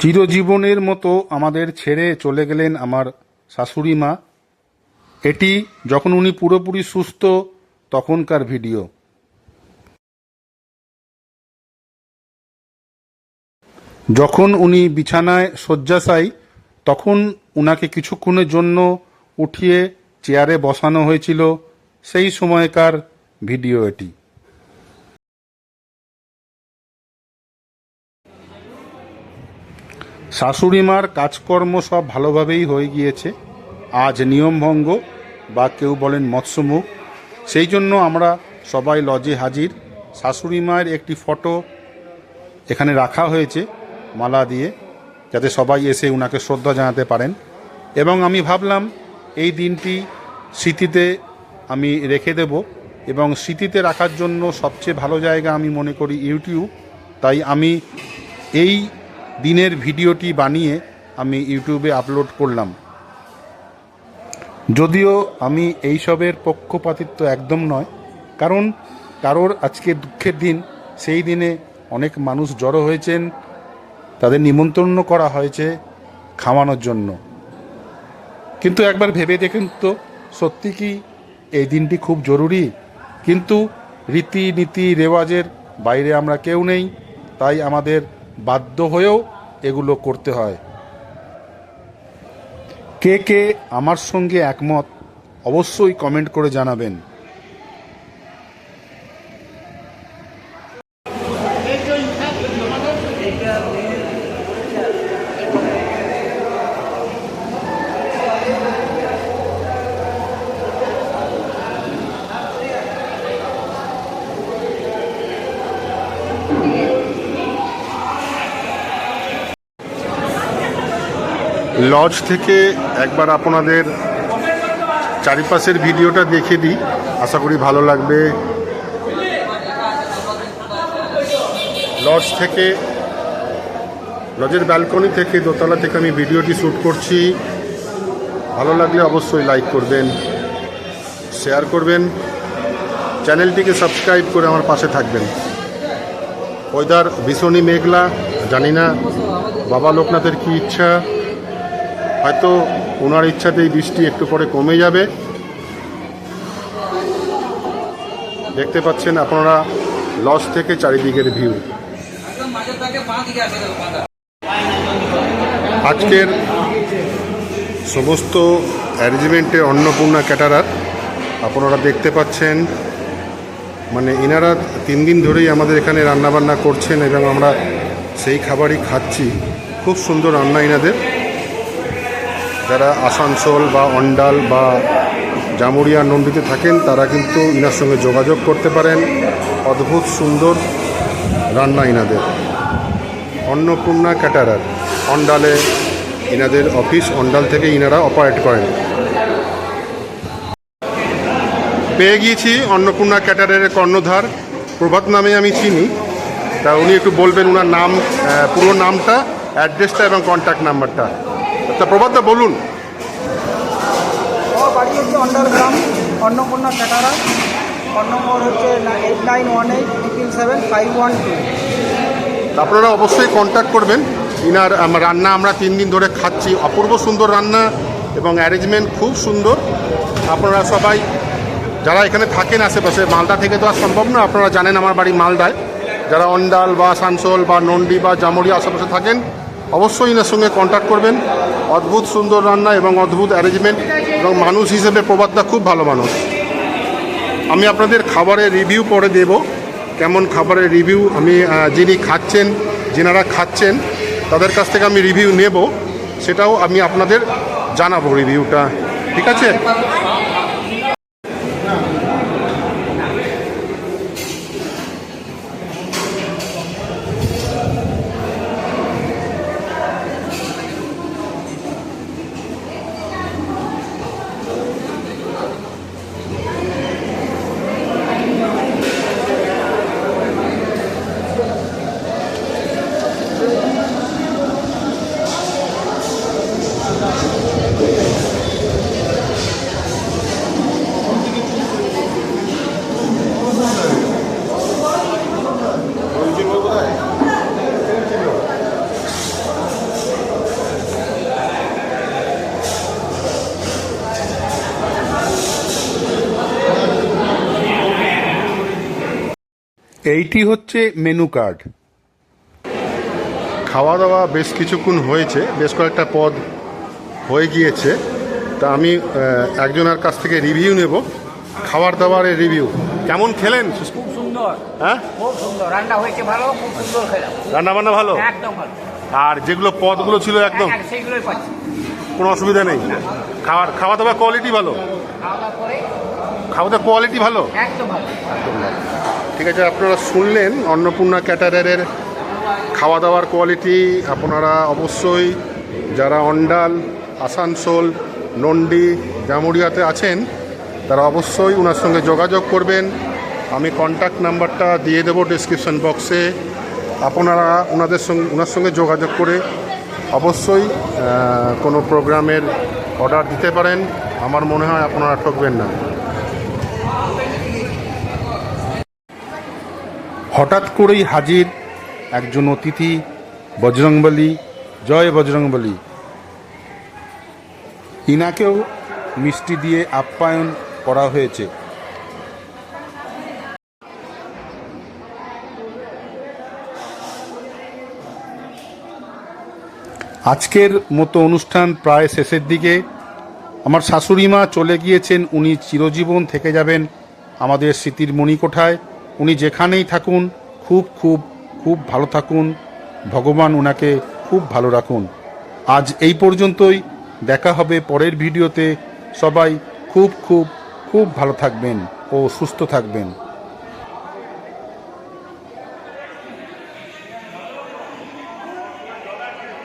চিরজীবনের মতো আমাদের ছেড়ে চলে গেলেন আমার শাশুড়ি মা। এটি যখন উনি পুরোপুরি সুস্থ, তখনকার ভিডিও। যখন উনি বিছানায় শয্যাশায়ী, তখন উনাকে কিছুক্ষণের জন্য উঠিয়ে চেয়ারে বসানো হয়েছিল। সেই সময়কার ভিডিও এটি। শাশুড়িমার কাজকর্ম সব ভালোভাবেই হয়ে গিয়েছে। আজ নিয়মভঙ্গ বা কেউ বলেন মৎস্যমুখ। সেই জন্য আমরা সবাই লজে হাজির। শাশুড়ি মায়ের একটি ফটো এখানে রাখা হয়েছে মালা দিয়ে, যাতে সবাই এসে ওনাকে শ্রদ্ধা জানাতে পারেন। এবং আমি ভাবলাম, এই দিনটি স্মৃতিতে আমি রেখে দেব এবং স্মৃতিতে রাখার জন্য সবচেয়ে ভালো জায়গা আমি মনে করি ইউটিউব। তাই আমি এই দিনের ভিডিওটি বানিয়ে আমি ইউটিউবে আপলোড করলাম। যদিও আমি এইসবের পক্ষপাতিত্ব একদম নয়, কারণ কারোর আজকে দুঃখের দিন, সেই দিনে অনেক মানুষ জড়ো হয়েছেন, তাদের নিমন্ত্রণ করা হয়েছে খাওয়ানোর জন্য। কিন্তু একবার ভেবে দেখুন তো, সত্যি কি এই দিনটি খুব জরুরি? কিন্তু রীতিনীতি, রেওয়াজের বাইরে আমরা কেউ নেই, তাই আমাদের বাধ্য হয়েও এগুলো করতে হয়। কে কে আমার সঙ্গে একমত অবশ্যই কমেন্ট করে জানাবেন। লজ থেকে একবার আপনাদের চারিপাশের ভিডিওটা দেখে দিই। আশা করি ভালো লাগবে। লজ থেকে, লজের ব্যালকনি থেকে, দোতলা থেকে আমি ভিডিওটি শ্যুট করছি। ভালো লাগলে অবশ্যই লাইক করবেন শেয়ার করবেন চ্যানেলটিকে সাবস্ক্রাইব করে আমার পাশে থাকবেন। ওয়েদার ভীষণই মেঘলা, জানি না, বাবা লোকনাথের কী ইচ্ছা। হয়তো ওনার ইচ্ছাতেই বৃষ্টি একটু পরে কমে যাবে। দেখতে পাচ্ছেন আপনারা লস থেকে চারিদিকের ভিউ। আজকের সমস্ত অ্যারেঞ্জমেন্টের অন্নপূর্ণা ক্যাটারার, আপনারা দেখতে পাচ্ছেন মানে এনারা তিন দিন ধরেই আমাদের এখানে রান্নাবান্না করছেন এবং আমরা সেই খাবারই খাচ্ছি। খুব সুন্দর রান্না এনাদের যারা আসানসোল বা অন্ডাল বা জামুরিয়া নন্দিতে থাকেন, তারা কিন্তু ইনার সঙ্গে যোগাযোগ করতে পারেন। অদ্ভুত সুন্দর রান্না ইনাদের। অন্নপূর্ণা ক্যাটারার। অন্ডালে ইনাদের অফিস, অন্ডাল থেকে ইনারা অপারেট করেন। পেয়ে গিয়েছি অন্নপূর্ণা ক্যাটারের কর্ণধার। প্রভাত নামে আমি চিনি। তা উনি একটু বলবেন ওনার নাম পুরো নামটা, অ্যাড্রেসটা এবং কন্ট্যাক্ট নাম্বারটা তা প্রভাতদা বলুন। বাড়ি হচ্ছে অন্ডারগ্রাম অন্নপূর্ণা ক্যাটারা ফোন নম্বর হচ্ছে eight nine one eight triple seven five one two আপনারা অবশ্যই কন্ট্যাক্ট করবেন। ইনার রান্না আমরা তিন দিন ধরে খাচ্ছি। অপূর্ব সুন্দর রান্না এবং অ্যারেঞ্জমেন্ট খুব সুন্দর। আপনারা সবাই যারা এখানে থাকেন আশেপাশে মালদা থেকে তো আর সম্ভব না আপনারা জানেন আমার বাড়ি মালদায়। যারা অন্ডাল বা আসানসোল বা নন্ডি বা জামুরিয়া আশেপাশে থাকেন অবশ্যই এনার সঙ্গে কন্ট্যাক্ট করবেন। অদ্ভুত সুন্দর রান্না এবং অদ্ভুত অ্যারেঞ্জমেন্ট এবং মানুষ হিসেবে প্রবাদদা খুব ভালো মানুষ। আমি আপনাদের খাবারের রিভিউ পরে দেব, কেমন খাবারের রিভিউ আমি যিনি খাচ্ছেন, যেনারা খাচ্ছেন, তাদের কাছ থেকে আমি রিভিউ নেব, সেটাও আমি আপনাদের জানাব রিভিউটা ঠিক আছে? এইটি হচ্ছে মেনু কার্ড খাওয়া দাওয়া বেশ কিছুক্ষণ হয়েছে বেশ কয়েকটা পদ হয়ে গিয়েছে। তা আমি একজনের কাছ থেকে রিভিউ নেব। খাবার দাবারের রিভিউ কেমন খেলেন? খুব সুন্দর। হ্যাঁ? খুব সুন্দর। রান্না হয়েছে ভালো খুব সুন্দর খেলাম। রান্না বান্না ভালো? একদম ভালো। আর যেগুলো পদগুলো ছিল একদম? এক- সেইগুলোই পাচ্ছি। কোনো অসুবিধা নেই? খাবার খাওয়া দাওয়া কোয়ালিটি ভালো? খাওয়া দাওয়া করে খাওয়া দাওয়া কোয়ালিটি ভালো। একদম ভালো। ঠিক আছে, আপনারা শুনলেন অন্নপূর্ণা ক্যাটারারের খাওয়া দাওয়ার কোয়ালিটি। আপনারা অবশ্যই যারা অন্ডাল, আসানসোল নন্ডি জামুরিয়াতে আছেন, তারা অবশ্যই ওনার সঙ্গে যোগাযোগ করবেন। আমি কন্ট্যাক্ট নাম্বারটা দিয়ে দেবো ডিসক্রিপশন বক্সে আপনারা ওনাদের সঙ্গে ওনার সঙ্গে যোগাযোগ করে অবশ্যই কোনো প্রোগ্রামের অর্ডার দিতে পারেন। আমার মনে হয় আপনারা ঠকবেন না। হঠাৎ করেই হাজির একজন অতিথি, বজরংবলী, জয় বজরংবলী। ইনাকেও মিষ্টি দিয়ে আপ্যায়ন করা হয়েছে। আজকের মতো অনুষ্ঠান প্রায় শেষের দিকে। আমার শাশুড়ি মা চলে গিয়েছেন, উনি চিরজীবন থেকে যাবেন আমাদের স্মৃতির মণিকোঠায়। উনি যেখানেই থাকুন, খুব খুব খুব ভালো থাকুন। ভগবান ওনাকে খুব ভালো রাখুন। আজ এই পর্যন্তই। দেখা হবে পরের ভিডিওতে। সবাই খুব খুব খুব ভালো থাকবেন ও সুস্থ থাকবেন।